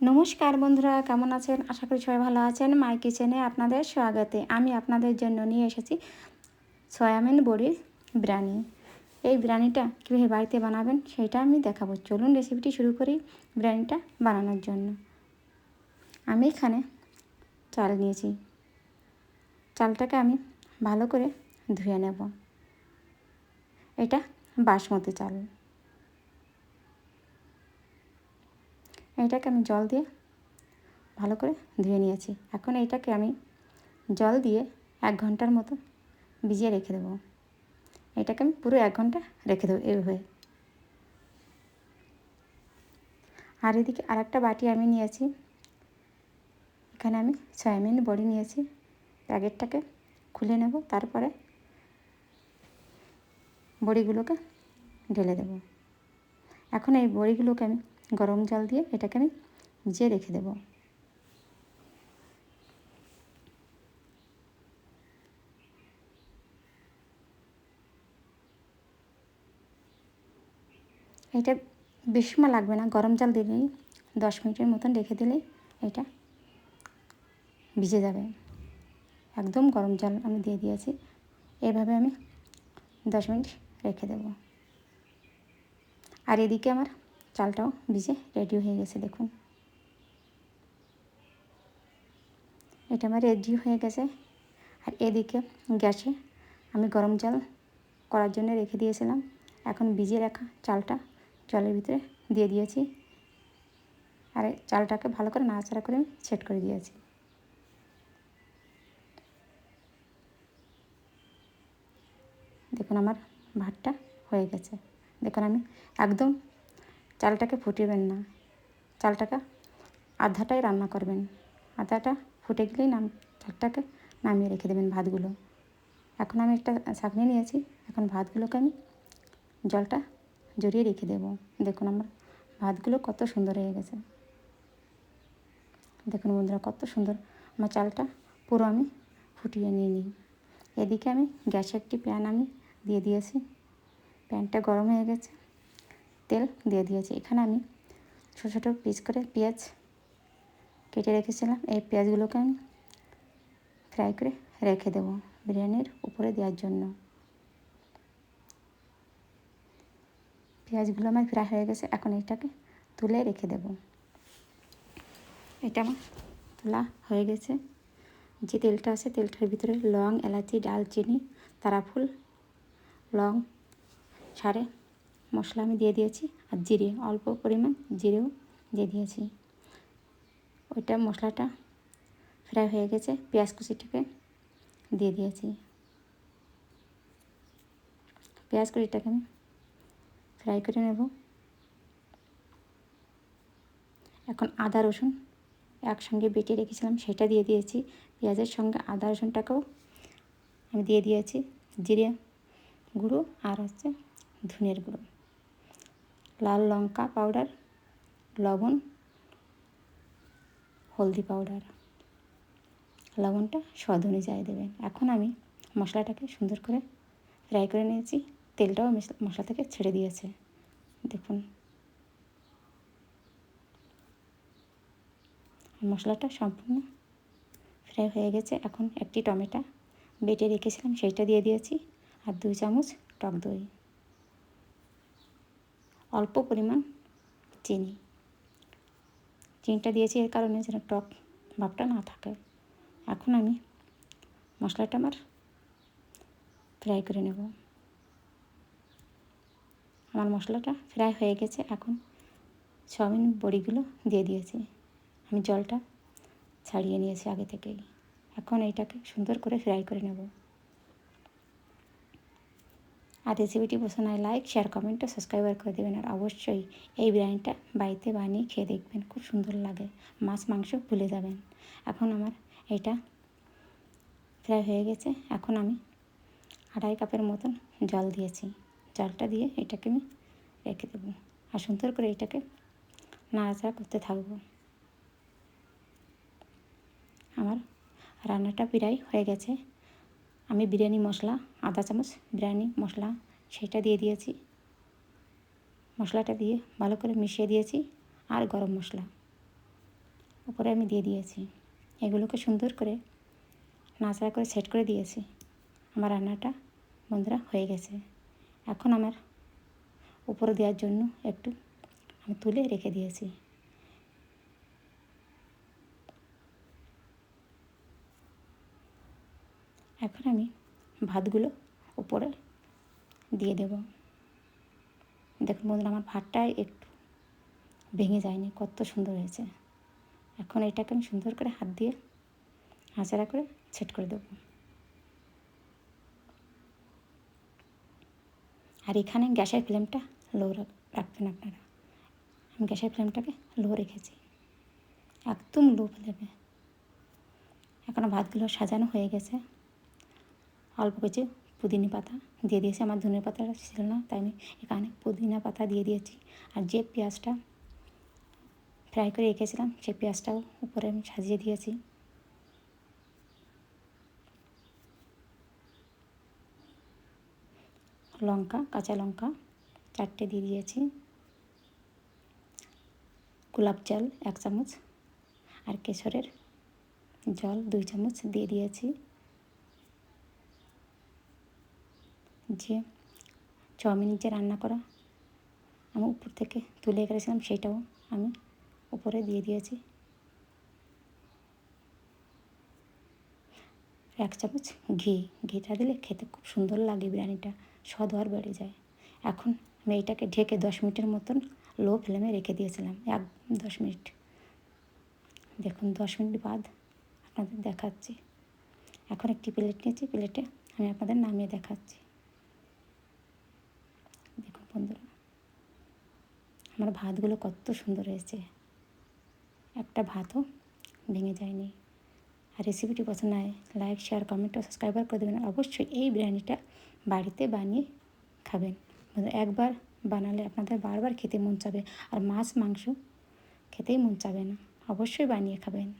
নমস্কার বন্ধুরা, কেমন আছেন? আশা করি সবাই ভালো আছেন। মাই কিচেনে আপনাদের স্বাগতে। আমি আপনাদের জন্য নিয়ে এসেছি সয়াবিন বড়ির বিরিয়ানি। এই বিরিয়ানিটা কীভাবে বাড়িতে বানাবেন সেটা আমি দেখাবো। চলুন রেসিপিটি শুরু করি বিরিয়ানিটা বানানোর জন্য। আমি এখানে চাল নিয়েছি। চালটাকে আমি ভালো করে ধুয়ে নেব। এটা বাসমতি চাল। এটাকে আমি জল দিয়ে ভালো করে ধুয়ে নিয়েছি। এখন এটাকে আমি জল দিয়ে এক ঘণ্টার মতো ভিজিয়ে রেখে দেবো। এটাকে আমি পুরো এক ঘণ্টা রেখে দেবো এইভাবে। আর এদিকে আর একটা বাটি আমি নিয়েছি। এখানে আমি সয়াবিন বড়ি নিয়েছি। প্যাকেটটাকে খুলে নেব, তারপরে বড়িগুলোকে ঢেলে দেব। এখন এই বড়িগুলোকে আমি গরম জল দিয়ে এটাকে আমি ভিজিয়ে রেখে দেব। এটা বেশি সময় লাগবে না, গরম জল দিলেই দশ মিনিটের মতন রেখে দিলেই এটা ভিজে যাবে। একদম গরম জল আমি দিয়ে দিয়েছি, এভাবে আমি দশ মিনিট রেখে দেব। আর এদিকে আমার চালটাও ভিজে রেডি হয়ে গেছে, দেখুন। এটা আমার রেডি হয়ে গেছে। আর এদিকে গ্যাসে আমি গরম জল করার জন্য রেখে দিয়েছিলাম। এখন ভিজিয়ে রাখা চালটা জলের ভিতরে দিয়ে দিয়েছি। আর চালটাকে ভালো করে নাড়াচাড়া করে আমি সেট করে দিয়েছি। দেখুন আমার ভাতটা হয়ে গেছে। দেখুন আমি একদম চালটাকে ফুটিবেন না। চালটাকে আধাটাই রান্না করবেন। আধাটা ফুটে গেলেই নাম, চালটাকে নামিয়ে রেখে দেবেন ভাতগুলো। এখন আমি একটা ছাঁকনি নিয়েছি। এখন ভাতগুলোকে আমি জলটা জড়িয়ে রেখে দেব। দেখুন আমার ভাতগুলো কত সুন্দর হয়ে গেছে। দেখুন বন্ধুরা, কত সুন্দর আমার চালটা পুরো আমি ফুটিয়ে নিয়ে নিই। এদিকে আমি গ্যাসে একটি প্যান আমি দিয়ে দিয়েছি। প্যানটা গরম হয়ে গেছে। তেল দিয়ে দিয়েছি। এখানে আমি ছোটো ছোটো পিস করে পেঁয়াজ কেটে রেখেছিলাম। এই পেঁয়াজগুলোকে আমি ফ্রাই করে রেখে দেবো বিরিয়ানির উপরে দেওয়ার জন্য। পেঁয়াজগুলো আমার ফ্রাই হয়ে গেছে। এখন এটাকে তুলে রেখে দেব। এটা আমার তোলা হয়ে গেছে। যে তেলটা আছে, তেলটার ভিতরে লং, এলাচি, ডালচিনি, তারাফুল, লং, সারে মশলা আমি দিয়ে দিয়েছি আর জিরে, অল্প পরিমাণ জিরেও দিয়ে দিয়েছি। ওইটা মশলাটা ফ্রাই হয়ে গেছে, পেঁয়াজ কুচিটাকে দিয়ে দিয়েছি। পেঁয়াজ কুচিটাকে আমি ফ্রাই করে নেব। এখন আদা, রসুন একসঙ্গে বেটে রেখেছিলাম, সেটা দিয়ে দিয়েছি। পেঁয়াজের সঙ্গে আদা, রসুনটাকেও আমি দিয়ে দিয়েছি। জিরে গুঁড়ো আর হচ্ছে ধনের গুঁড়ো। লাল লঙ্কা পাউডার লবণ, হলদি পাউডার লবণটা স্বাদ অনুযায়ী দেবেন। এখন আমি মশলাটাকে সুন্দর করে ফ্রাই করে নিয়েছি। তেলটাও মশলা থেকে ছেড়ে দিয়েছে। দেখুন। মশলাটা সম্পূর্ণ ফ্রাই হয়ে গেছে। এখন একটি টমেটো বেটে রেখেছিলাম, সেইটা দিয়ে দিয়েছি। আর দুই চামচ টক দই। অল্প পরিমাণ চিনি। চিনিটা দিয়েছি এর কারণে যেন টক ভাবটা না থাকে। এখন আমি মশলাটা আমার ফ্রাই করে নেব। আমার মশলাটা ফ্রাই হয়ে গেছে, এখন চাউমিন বড়িগুলো দিয়ে দিয়েছি। আমি জলটা ছাড়িয়ে নিয়েছি আগে থেকেই। এখন এইটাকে সুন্দর করে ফ্রাই করে নেব। আর রেসিপিটি পছন্দ হয় লাইক শেয়ার কমেন্ট ও সাবস্ক্রাইবার করে দেবেন। আর অবশ্যই এই বিরিয়ানিটা বাড়িতে বানিয়ে খেয়ে দেখবেন, খুব সুন্দর লাগে। মাছ, মাংস ভুলে যাবেন। এখন আমার এটা ফ্রাই হয়ে গেছে। এখন আমি আড়াই কাপের মতন জল দিয়েছি। জলটা দিয়ে এটাকে আমি রেখে দেবো। আর সুন্দর করে এটাকে নাড়াচাড়া করতে থাকব। আমার রান্নাটা প্রায় হয়ে গেছে। আমি বিরিয়ানি মশলা, আধা চামচ বিরিয়ানি মশলা, সেটা দিয়ে দিয়েছি। মশলাটা দিয়ে ভালো করে মিশিয়ে দিয়েছি আর গরম মশলা। উপরে আমি দিয়ে দিয়েছি। এগুলোকে সুন্দর করে নাচড়া করে সেট করে দিয়েছি। আমার রান্নাটা, বন্ধুরা, হয়ে গেছে। এখন আমার উপরে দেওয়ার জন্য একটু আমি তুলে রেখে দিয়েছি। এখন আমি ভাতগুলো উপরে দিয়ে দেব। দেখুন বন্ধুরা, আমার ভাতটা একটু ভেঙে যায়নি, কত সুন্দর হয়েছে। এখন এটাকে আমি সুন্দর করে হাত দিয়ে হাঁচাড়া করে ছেট করে দেবো। আর এখানে গ্যাসের ফ্লেমটা লো রাখবেন আপনারা। আমি গ্যাসের ফ্লেমটাকে লো রেখেছি। একদম লো ফ্লেমে। এখনও ভাতগুলো সাজানো হয়ে গেছে। অল্প কিছু পুদিনা পাতা দিয়ে দিয়েছি। আমার ধনে পাতাটা ছিল না, তাই আমি এখানে পুদিনা পাতা দিয়ে দিয়েছি। আর যে পেঁয়াজটা ফ্রাই করে রেখেছিলাম সেই পেঁয়াজটাও উপরে আমি সাজিয়ে দিয়েছি। লঙ্কা, কাঁচা লঙ্কা চারটে দিয়ে দিয়েছি। গোলাপ জল এক চামচ। আর কেশরের জল দুই চামচ দিয়ে দিয়েছি। যে চাউমিন যে রান্না করা, আমি উপর থেকে তুলে রেখেছিলাম, সেটাও আমি উপরে দিয়ে দিয়েছি। এক চামচ ঘি, ঘিটা দিলে খেতে খুব সুন্দর লাগে বিরিয়ানিটা, স্বাদ আর বেড়ে যায়। এখন আমি এইটাকে ঢেকে দশ মিনিটের মতন লো ফ্লেমে রেখে দিয়েছিলাম, এক দশ মিনিট। দেখুন, দশ মিনিট বাদ আপনাদের দেখাচ্ছি। এখন একটি প্লেট নিয়েছি, প্লেটে আমি আপনাদের নামিয়ে দেখাচ্ছি। বন্ধুরা। আমার ভাতগুলো কত সুন্দর হয়েছে। একটা ভাতও ভেঙে যায়নি। আর রেসিপিটি পছন্দ হয় লাইক শেয়ার কমেন্ট ও সাবস্ক্রাইবার করে দেবেন। অবশ্যই এই বিরিয়ানিটা বাড়িতে বানিয়ে খাবেন। একবার বানালে আপনাদের বারবার খেতে মন চাবে, আর মাছ, মাংস খেতেই মন চাবে না। অবশ্যই বানিয়ে খাবেন।